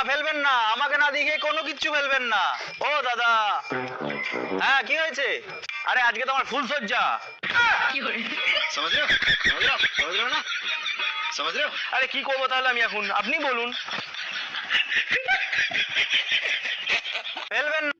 না ফেলবেন না আমাকে না দেখে কোনো কিচ্ছু ফেলবেন না। ও দাদা। হ্যাঁ কি হয়েছে? আরে আজকে তোমার ফুল সজ্জা আরে কি করব তাহলে আমি এখন? আপনি বলুন। ফেলবেন না।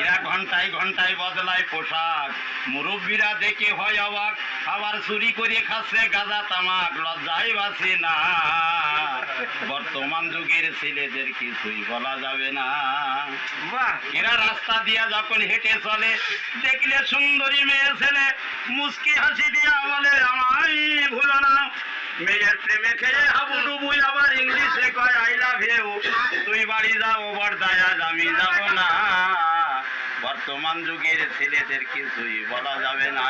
এরা ঘন্টায় ঘন্টায় বদলায় পোশাক। মুরব্বীরা দেখে হয় অবাক আবার চুরি করে খাচ্ছে গাঁজা তামাক লজ্জায় বাঁচে না। বর্তমান যুগের ছেলেদের কিছুই বলা যাবে না। এরা রাস্তা দিয়া যখন হেঁটে চলে দেখলে সুন্দরী মেয়ে ছেলে মুস্কি হাসি দিয়া বলে আমায় ভুলো না। মেয়ের প্রেমে খেয়ে হাবুডুবু আবার ইংলিশে কয় আই লাভ ইউ তুই বাড়ি যাও বর্দায় আমি যাব না। বর্তমান যুগের ছেলেদের কিছুই বলা যাবে না।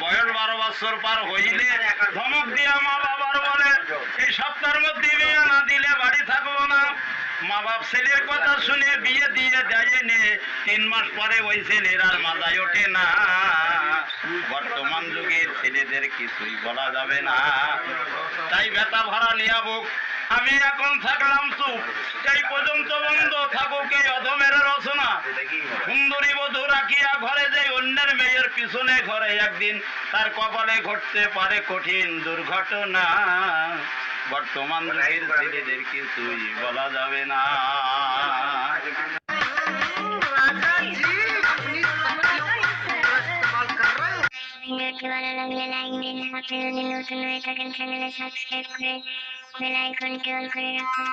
বয়স বারো বছর পার হইলে ধমক দিয়া মা বাবার বলে, এই সপ্তাহের মধ্যে বিয়ে না দিলে বাড়ি থাকব না। মা বাপ ছেলের কথা শুনে বিয়ে দিয়ে দেয় নে তিন মাস পরে ওই ছেলের আর মাথায় ওঠে না। ছেলেদের কিছুই বলা যাবে না। তাই ব্যথা ভরা নিয়াবুক আমি এখন থাকলাম চুপ। এই পর্যন্ত বন্ধ থাকুক এই অধমের রচনা। সুন্দরী বধূ রাখিয়া ঘরে যে অন্যের মেয়ের পিছনে ঘরে একদিন তার কপালে ঘটতে পারে কঠিন দুর্ঘটনা। বর্তমান ছেলেদের কিছুই বলা যাবে না। ভালো লাগলে লাইক দিন আপনি যদি নতুন হয়ে থাকেন চ্যানেলে সাবস্ক্রাইব করে বেল আইকনটি অন করে রাখুন